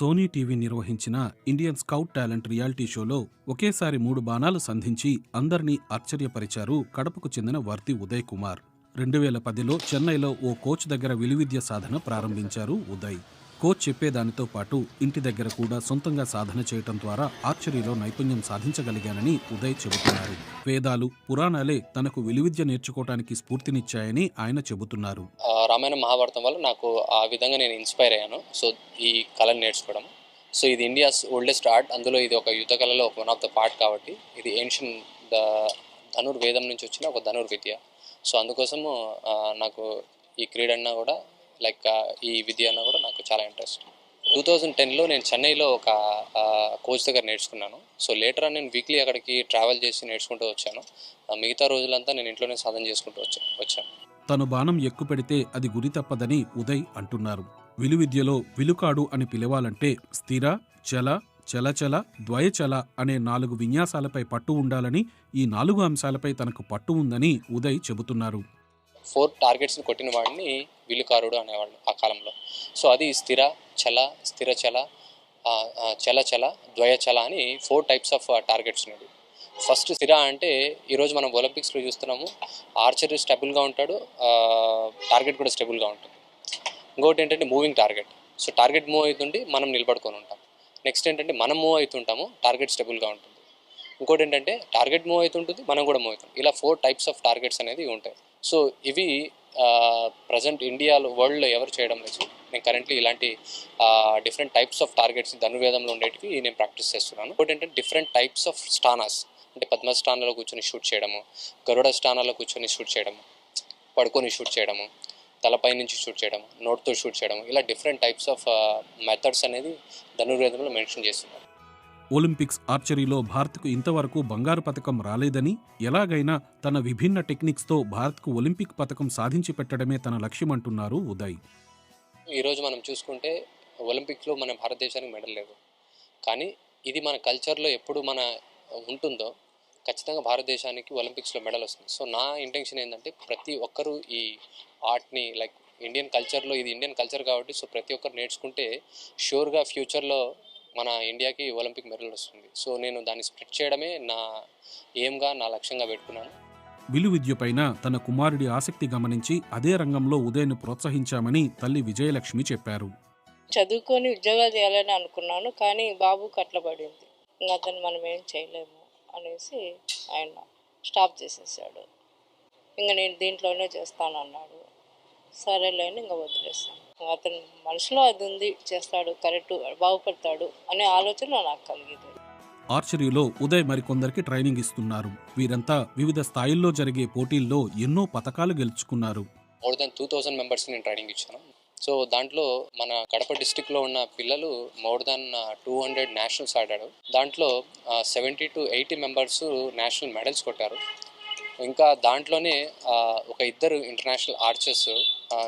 Sony TV నిర్వహించిన Indian scout talent reality షోలో ఒకేసారి మూడు బాణాలు సంధించి అందరినీ ఆశ్చర్యపరిచారు కడపకు చెందిన వర్తి ఉదయ్ కుమార్. రెండు వేల పదిలో చెన్నైలో ఓ కోచ్ దగ్గర విలువిద్య సాధన ప్రారంభించారు ఉదయ్. కోచ్ చెప్పేదానితో పాటు ఇంటి దగ్గర కూడా సొంతంగా సాధన చేయటం ద్వారా ఆర్చరీలో నైపుణ్యం సాధించగలిగానని ఉదయ్ చెబుతున్నారు. వేదాలు పురాణాలే తనకు విలువిద్య నేర్చుకోవటానికి స్ఫూర్తినిచ్చాయని ఆయన చెబుతున్నారు. రామాయణ మహాభారతం వల్ల నాకు ఆ విధంగా నేను ఇన్స్పైర్ అయ్యాను. సో ఈ కళను నేర్చుకోవడం. సో ఇది ఇండియాస్ ఓల్డెస్ట్ ఆర్ట్. అందులో ఇది ఒక యుద్ధ కళలో ఒక వన్ ఆఫ్ ద పార్ట్ కాబట్టి ఇది ఏన్షియన్ ద ధనుర్వేదం నుంచి వచ్చిన ఒక ధనుర్విద్య. సో అందుకోసము నాకు ఈ క్రీడన్నా కూడా లైక్ ఈ విద్య అన్న కూడా నాకు చాలా ఇంట్రెస్ట్. టూ థౌజండ్ టెన్లో నేను చెన్నైలో ఒక కోచ్ దగ్గర నేర్చుకున్నాను. సో లేటర్ నేను వీక్లీ అక్కడికి ట్రావెల్ చేసి నేర్చుకుంటూ వచ్చాను. మిగతా రోజులంతా నేను ఇంట్లోనే సాధన చేసుకుంటూ వచ్చా వచ్చాను. తను బాణం ఎక్కుపెడితే అది గురి తప్పదని ఉదయ్ అంటున్నారు. విలువిద్యలో విలుకాడు అని పిలవాలంటే స్థిర చల చలచల ద్వయచల అనే నాలుగు విన్యాసాలపై పట్టు ఉండాలని ఈ నాలుగు అంశాలపై తనకు పట్టు ఉందని ఉదయ్ చెబుతున్నారు. ఫోర్ టార్గెట్స్ని కొట్టిన వాడిని విలుకారుడు అనేవాళ్ళు ఆ కాలంలో. సో అది స్థిర చల స్థిర చల చల చల ద్వయ చల అని ఫోర్ టైప్స్ ఆఫ్ టార్గెట్స్ ఉన్నాయి ఫస్ట్ స్థిర అంటే ఈరోజు మనం ఒలింపిక్స్లో చూస్తున్నాము ఆర్చర్ స్టెబుల్గా ఉంటాడు టార్గెట్ కూడా స్టెబుల్గా ఉంటుంది. ఇంకోటి ఏంటంటే moving target. So target move అవుతుంటే మనం నిలబడుకొని ఉంటాం. నెక్స్ట్ ఏంటంటే మనం మూవ్ అవుతుంటాము టార్గెట్ స్టెబుల్గా ఉంటుంది. ఇంకోటి ఏంటంటే టార్గెట్ మూవ్ అవుతుంటుంది మనం కూడా మూవ్ అవుతుంది ఇలా ఫోర్ టైప్స్ ఆఫ్ టార్గెట్స్ అనేది ఉంటాయి. సో ఇవి ప్రజెంట్ ఇండియాలో వరల్డ్లో ఎవరు చేయడం లేదు. నేను కరెంట్లీ ఇలాంటి డిఫరెంట్ టైప్స్ ఆఫ్ టార్గెట్స్ ధనుర్వేదంలో ఉండేటివి నేను ప్రాక్టీస్ చేస్తున్నాను. ఇంకోటి ఏంటంటే డిఫరెంట్ టైప్స్ ఆఫ్ స్టానాస్ అంటే పద్మస్థానాలో కూర్చొని షూట్ చేయడము గరుడ స్థానాల్లో కూర్చొని షూట్ చేయడము పడుకొని షూట్ చేయడము తలపై నుంచి షూట్ చేయడం నోట్తో షూట్ చేయడం ఇలా డిఫరెంట్ టైప్స్ ఆఫ్ మెథడ్స్ అనేది ధనుర్వేదంలో మెన్షన్ చేస్తున్నారు. ఒలింపిక్స్ ఆర్చరీలో భారత్కు ఇంతవరకు బంగారు పథకం రాలేదని ఎలాగైనా తన విభిన్న టెక్నిక్స్తో భారత్కు ఒలింపిక్ పథకం సాధించి పెట్టడమే తన లక్ష్యమంటున్నారు ఉదయ్. ఈరోజు మనం చూసుకుంటే ఒలింపిక్స్లో మన భారతదేశానికి మెడల్ లేదు. కానీ ఇది మన కల్చర్లో ఎప్పుడు మన ఉంటుందో ఖచ్చితంగా భారతదేశానికి ఒలింపిక్స్లో మెడల్ వస్తుంది. సో నా ఇంటెన్షన్ ఏంటంటే ప్రతి ఒక్కరూ ఈ ఆర్ట్ని లైక్ ఇండియన్ కల్చర్లో ఇది ఇండియన్ కల్చర్ కాబట్టి సో ప్రతి ఒక్కరు నేర్చుకుంటే షూర్గా ఫ్యూచర్లో మన ఇండియాకి ఒలింపిక్ మెడల్ వస్తుంది. సో నేను దాన్ని స్ప్రెడ్ చేయడమే నా ఎయిమ్గా నా లక్ష్యంగా పెట్టుకున్నాను. విలువిద్యపైన తన కుమారుడి ఆసక్తి గమనించి అదే రంగంలో ఉదయ్ను ప్రోత్సహించామని తల్లి విజయలక్ష్మి చెప్పారు. చదువుకొని ఉద్యోగాలు చేయాలని అనుకున్నాను కానీ బాబు కట్లబడింది ఇంకా అతను మనం ఏం చేయలేము అనేసి ఆయన స్టాప్ చేసేసాడు. ఇంకా నేను దీంట్లోనే చేస్తాను అన్నాడు సరేలేని ఇంకా వదిలేస్తాను అతను మనసులో అది ఉంది చేస్తాడు కరెక్ట్ బాగుపడతాడు అనే ఆలోచన నాకు కలిగింది. ఆర్చరీలో ఉదయ్ మరికొందరికి ట్రైనింగ్ ఇస్తున్నారు. వీరంతా వివిధ స్థాయిల్లో జరిగే పోటీల్లో ఎన్నో పతకాలు గెలుచుకున్నారు. మోర్ దెన్ టూ థౌజండ్ మెంబర్స్కి నేను ట్రైనింగ్ ఇచ్చాను. సో దాంట్లో మన కడప డిస్టిక్లో ఉన్న పిల్లలు more than two hundred nationals ఆడాడు దాంట్లో seventy to eighty members national medals కొట్టారు. ఇంకా దాంట్లోనే ఆ, ఒక ఇద్దరు ఇంటర్నేషనల్ ఆర్చర్స్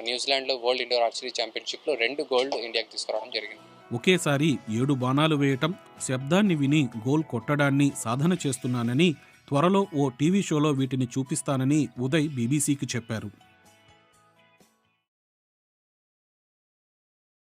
న్యూజిలాండ్లో వరల్డ్ ఇండోర్ ఆర్చరీ ఛాంపియన్షిప్లో రెండు గోల్డ్ ఇండియాకి తీసుకురావడం జరిగింది. ఒకేసారి ఏడు బాణాలు వేయటం శబ్దాన్ని విని గోల్ కొట్టడాన్ని సాధన చేస్తున్నానని త్వరలో ఓ టీవీ షోలో వీటిని చూపిస్తానని ఉదయ్ బీబీసీకి చెప్పారు.